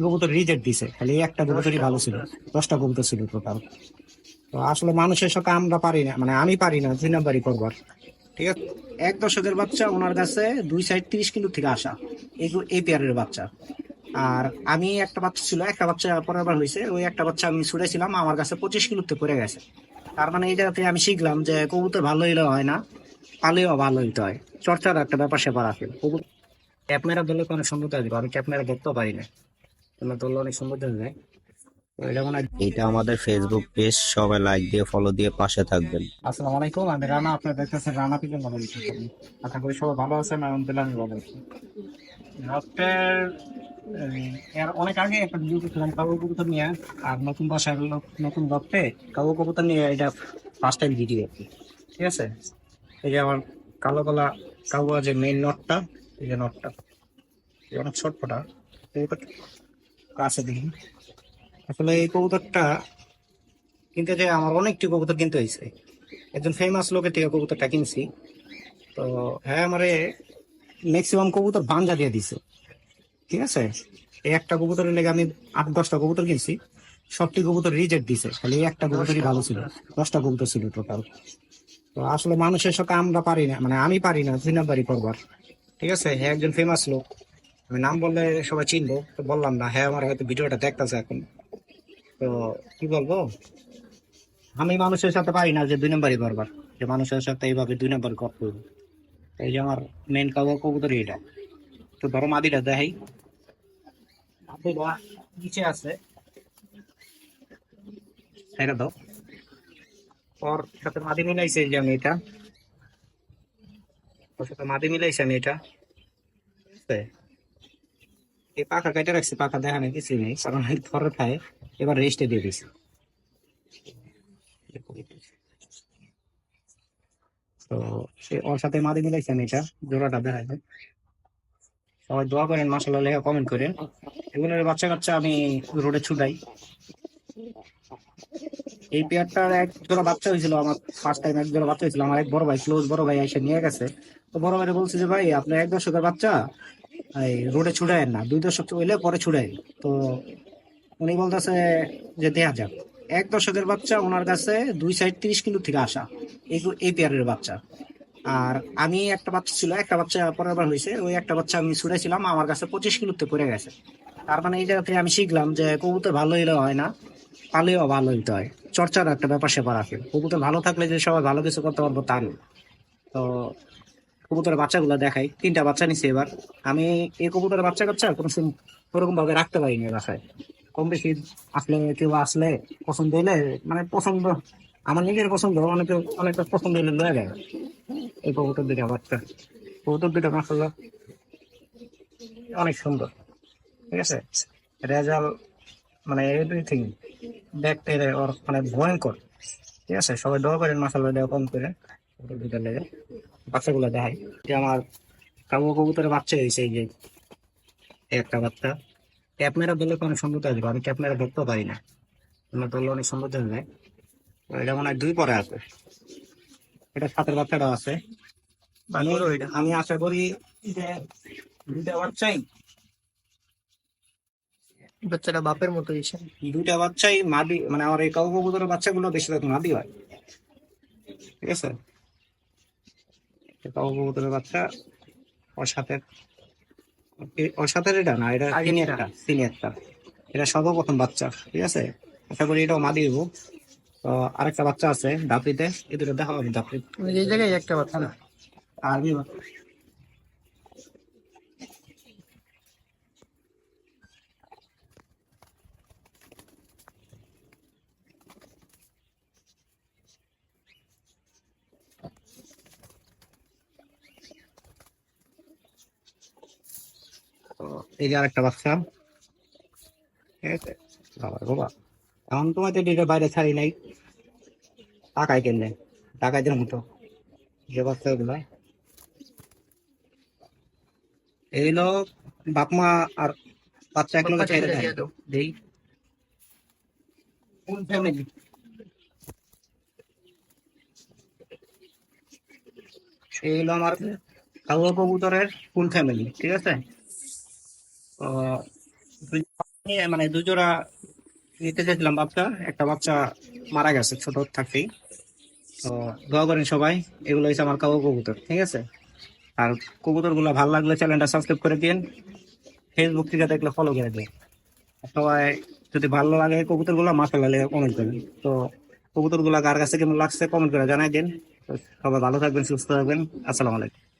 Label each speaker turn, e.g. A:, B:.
A: কবুতর রিজেক্ট দিছে, খালি একটা কবুতরই ভালো ছিল, দশটা কবুতর ছিল টোটাল তো আসলে মানুষের সাথে আমরা পারি না মানে আমি পারি না, দুই নাম্বারই করবার। ঠিক আছে? এক দশকের বাচ্চা, ওনার কাছে দুই সাইড তিরিশ কিলো থেকে আসা এই পেয়ারের বাচ্চা। আর আমি একটা বাচ্চা ছিল, একটা বাচ্চা পরের বার হয়েছে ওই একটা বাচ্চা আমি ছুড়েছিলাম আমার কাছে পঁচিশ কিলোতে পড়ে গেছে। তার মানে এই জায়গাতে আমি শিখলাম যে কবুতর ভালো হইলে হয় না, পালেও ভালো হইতে হয়। চর্চার একটা ব্যাপার সেপার আছে। কবুতর ক্যাপমেরা ধরলে কোনো আসবে আমি ক্যাপমেরা ধরতেও পারি না। তোমরা ধরলে অনেক সুন্দর যায়। তো এটা
B: এটা আমাদের ফেসবুক পেজ সবাই লাইক দিয়ে ফলো দিয়ে পাশে থাকবেন।
A: আসসালামু আলাইকুম আমি রানা আপনার দেখতেছেন রানা পিজন ভালো আশা করি সবাই ভালো আছেন আলহামদুলিল্লাহ আমি ভালো আছি। রাতের এর অনেক আগে একটা ভিডিও করছিলাম কাগজ কবুতর নিয়ে আর নতুন বাসায় লোক নতুন রক্তে কাগজ কবুতর নিয়ে এটা ফার্স্ট টাইম ভিডিও আর ঠিক আছে? এই যে আমার কালো কালা কাগজ যে মেইন নটটা এই যে নটটা অনেক ছোট ফোটা কবুতর কাছে দেখি। আসলে এই কবুতরটা কিনতে যে আমার অনেকটি কবুতর কিনতে হয়েছে একজন ফেমাস লোকের থেকে কবুতরটা কিনছি। তো হ্যাঁ আমারে ম্যাক্সিমাম কবুতর বাঞ্জা দিয়ে দিছে। ঠিক আছে? এই একটা কবুতরের লেগে আমি আট, দশটা কবুতর কিনছি। সবটি কবুতর রিজেক্ট দিছে। খালি এই একটা কবুতরই ভালো ছিল। দশটা কবুতর ছিল টোটাল তো আসলে মানুষের সাথে আমরা পারি না মানে আমি পারি না, দুই নাম্বারই করবার। ঠিক আছে? হ্যাঁ একজন ফেমাস লোক। আমি নাম বললে সবাই চিনবো, তো বললাম না হ্যাঁ আমার হয়তো ভিডিওটা দেখতেছে এখন। তো কি বলব? আমি মানুষের সাথে পারি না যে দুই নম্বরই করবার, যে মানুষের সাথে এইভাবে দুই নম্বর করতে হবে। এই যে আমার মেন কাগজ কবুতর এটা। তো ধরো মাদিটা দেখাই। নিচে আছে। এটা দাও। ওর সাথে মাদি মিলাইছে যে আমি এটা। ওর সাথে মাদি মিলাইছে আমি এটা? এই পাখা কেটে রাখছি, পাখা দেখানো কিছু নেই, কারণ ধরে খায় এবার রেস্টে দিয়ে দিছি। তো সে ওর সাথে মাদি মিলাইছেন এটা, জোড়াটা দেখা যায় সবাই দোয়া করেন মাসাল্লাহ লেখা কমেন্ট করেন। এগুলোর বাচ্চা কাচ্চা আমি রোডে ছুটাই। এই পেয়ারটার এক জোড়া বাচ্চা হয়েছিল আমার ফার্স্ট টাইম এক জোড়া বাচ্চা হয়েছিল। আমার এক বড় ভাই ক্লোজ বড় ভাই এসে নিয়ে গেছে। তো বড় ভাই বলছে যে, ভাই, আপনার এক দশকের বাচ্চা এই রোডে ছুটায়েন না, দুই দশক হইলে পরে ছুটাই তো উনি বলতেছে যে দেয়া যাক। এক দশকের বাচ্চা ওনার কাছে দুই সাইড তিরিশ কিলো থেকে আসা, এই পেয়ারের বাচ্চা। আর আমি একটা বাচ্চা ছিল, একটা বাচ্চা পরের বার হয়েছে ওই একটা বাচ্চা আমি ছুড়েছিলাম আমার কাছে পঁচিশ কিলোতে পড়ে গেছে। তার মানে এই জায়গা থেকে আমি শিখলাম যে কবুতর ভালো হইলে হয় না, পালেও ভালো হইতে হয়। চর্চার একটা ব্যাপার সেপার আছে। কবুতর ভালো থাকলে যে সবাই ভালো কিছু করতে পারব তা তো কবুতরের বাচ্চাগুলো দেখাই। তিনটা বাচ্চা নিছি এবার। আমি এই কবুতরের বাচ্চা কাচ্চা কোনো ওরকম ভাবে রাখতে পারিনি বাসায়। কম বেশি আসলে কেউ আসলে পছন্দ হইলে মানে পছন্দ, আমার নিজের পছন্দ, অনেকে অনেকটা পছন্দ হইলে লয়ে যায়। এই কবুতর দুটা বাচ্চা। কবুতর দুটা মাসাল্লাহ অনেক সুন্দর। ঠিক আছে? রেজাল মানে এভরিথিং দেখতে ওর মানে ভয়ঙ্কর। ঠিক আছে? সবাই দোয়া করেন মাসাল্লাহ দেওয়া কম করে। লেগে। বাচ্চাগুলো দেখাই যে আমার কাবু কবুতরের বাচ্চা হয়েছে এই যে। একটা বাচ্চা। ক্যাপ মেরা ধরলে কোনো সুন্দর আসবে। আমি ক্যাপ মেরা ধরতেও পারি না। তোমরা ধরলে অনেক সুন্দর আসবে। তো এটা মনে হয় দুই পরে আছে। এটা সাতের বাচ্চাটা আছে। আমি আশা করি যে দুইটা বাচ্চাই
C: বাচ্চাটা বাপের মতো এসে
A: দুইটা বাচ্চাই মাদি মানে আমার এই কাউ কবুতরের বাচ্চাগুলো বেশিরভাগ মাদি হয়। ঠিক আছে? কবুতরের বাচ্চা। ওর সাথে ওর সাথে এটা না এটা। সিনিয়রটা সিনিয়রটা। এটা সর্বপ্রথম বাচ্চা ঠিক আছে? আশা করি এটাও মা দিব। তো আরেকটা বাচ্চা আছে দাপড়িতে এই দুটো দেখা হবে দাপড়ি
C: মানে এই জায়গায় একটা বাচ্চা। না
A: আর্মি তো এই যে আরেকটা বাচ্চা বাবা এখন তোমাদের এটা বাইরে ছাড়ি নাই। টাকায় কেন টাকায় দিলাম তো যে বাচ্চাগুলো এই হলো বাপ মা আর বাচ্চা
C: বাচ্চা
A: চাইলে দেই। ফুল ফ্যামিলি এই হলো আমার কাউয়া কবুতরের ফুল ফ্যামিলি ঠিক আছে? মানে দুজোড়া নিতে চাইছিলাম বাচ্চা। একটা বাচ্চা মারা গেছে ছোট থাকতেই। তো দোয়া করেন সবাই, এগুলো হচ্ছে আমার কাউ কবুতর, ঠিক আছে? আর কবুতরগুলো ভালো লাগলে চ্যানেলটা সাবস্ক্রাইব করে দিন ফেসবুক থেকে দেখলে ফলো করে দিন সবাই যদি ভালো লাগে কবুতরগুলো মাথা লাগলে কমেন্ট করবেন। তো কবুতরগুলা কার কাছে কেমন লাগছে কমেন্ট করে জানাই দিন। সবাই ভালো থাকবেন, সুস্থ থাকবেন। আসসালামু আলাইকুম।